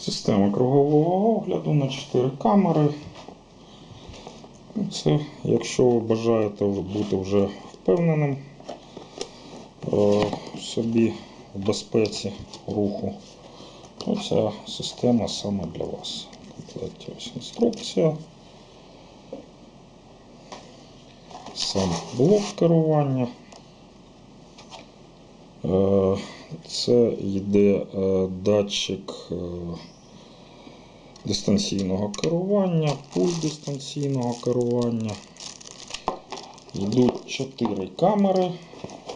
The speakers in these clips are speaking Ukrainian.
Система кругового огляду на 4 камери. Це, якщо ви бажаєте бути вже впевненим е, в собі в безпеці руху, то ця система саме для вас. Ось інструкція. Сам блок керування. Це йде е, датчик е, дистанційного керування, пульт дистанційного керування. Йдуть 4 камери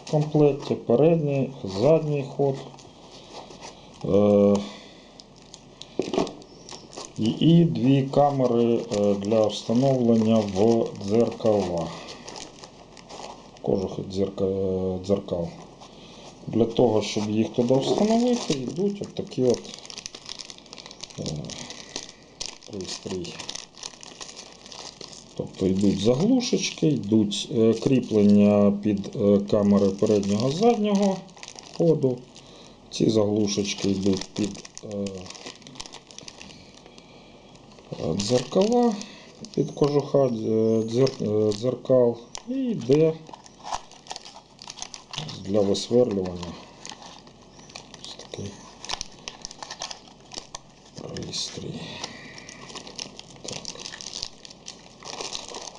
в комплекті, передній, задній ход. Е, І дві камери для встановлення в дзеркала. Кожух дзерка- дзеркал. Для того, щоб їх туди встановити, йдуть от такі от е, пристрій. Тобто йдуть заглушечки, йдуть е, кріплення під е, камери переднього заднього ходу. Ці заглушечки йдуть під дзеркала, під кожуха дзер- дзеркал і йде для висверлювання. Ось такий пристрій. Так.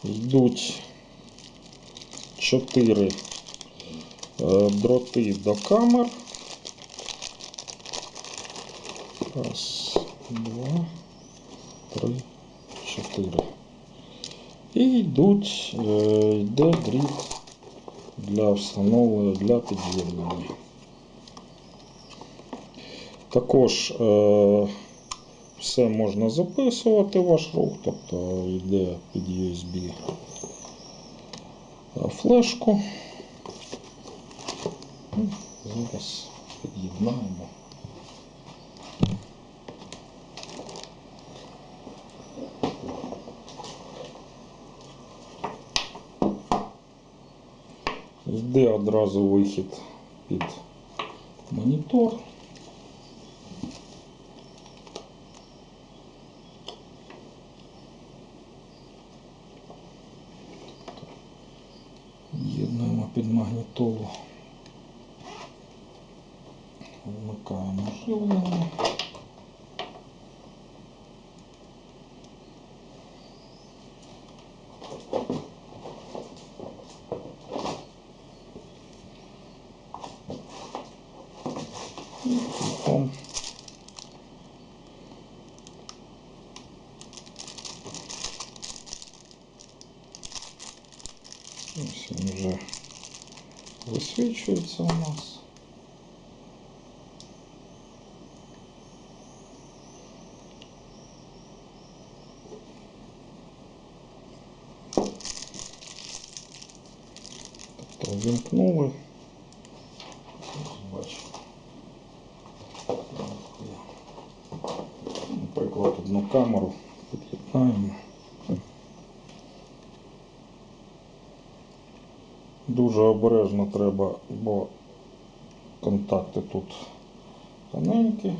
Йдуть чотири е, дроти до камер. Раз, два, три, чотири. І йдуть, е, йде дріт для встановлення для під'єднання. Також е, все можна записувати ваш рух, тобто йде під USB флешку. Ну, Зараз під'єднаємо. Йде одразу вихід під монітор. Єднуємо під магнітолу. Вмикаємо живлення. Потом Ось він вже висвічується у нас. Тобто ввімкнули. Ось Бачимо. Наприклад, одну камеру під'єднаємо. Дуже обережно треба, бо контакти тут тоненькі.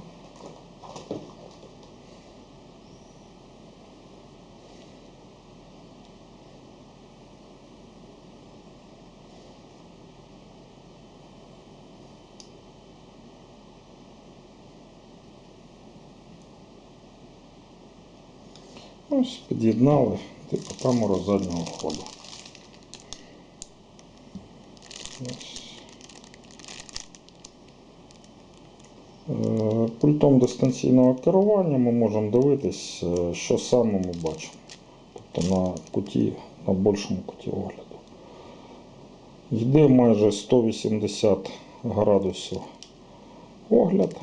Ось під'єднали типу камеру заднього ходу. Е, Пультом дистанційного керування ми можемо дивитись, е, що саме ми бачимо. Тобто на куті, на більшому куті огляду. Йде майже 180 градусів огляд.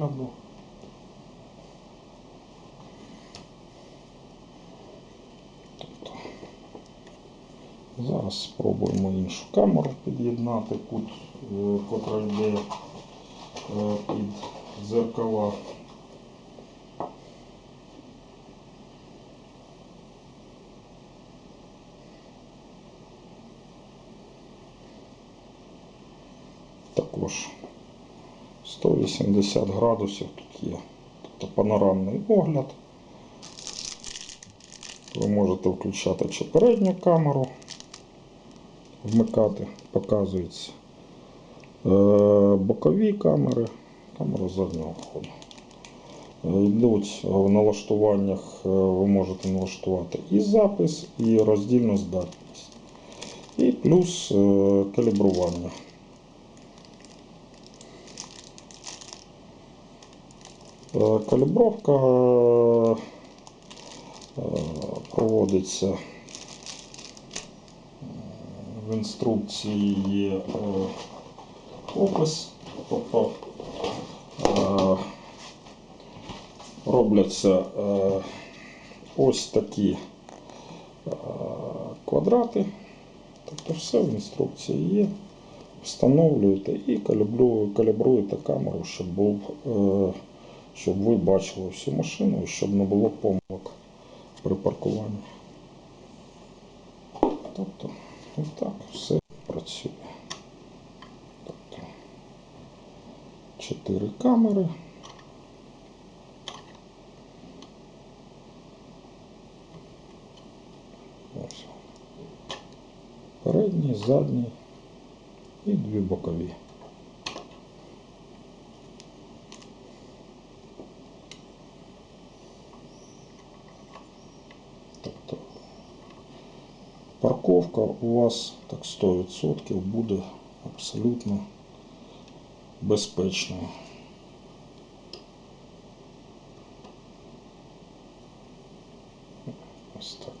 на блок. Тобто, зараз спробуємо іншу камеру під'єднати, під, е, котра йде е, під зеркала. Також. 180 градусів тут є. Тобто панорамний огляд. Ви можете включати чи передню камеру, вмикати, показується. Е, Бокові камери, камеру заднього ходу. Йдуть в налаштуваннях, е, ви можете налаштувати і запис, і роздільну здатність. І плюс е, калібрування. Калібровка е, е, проводиться е, в інструкції є е, опис, тобто е, робляться е, ось такі е, квадрати. Тобто все в інструкції є. Встановлюєте і калібруєте камеру, щоб, був, е, щоб ви бачили всю машину і щоб не було помилок при паркуванні. Тобто, отак все працює. Тобто, чотири камери. Ось. Передній, задній і дві бокові. Парковка у вас так 100% буде абсолютно безпечною. Ось так.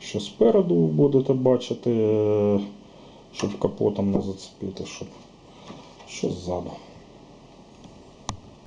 Що спереду ви будете бачити, е, щоб капотом не зацепити, щоб що ззаду.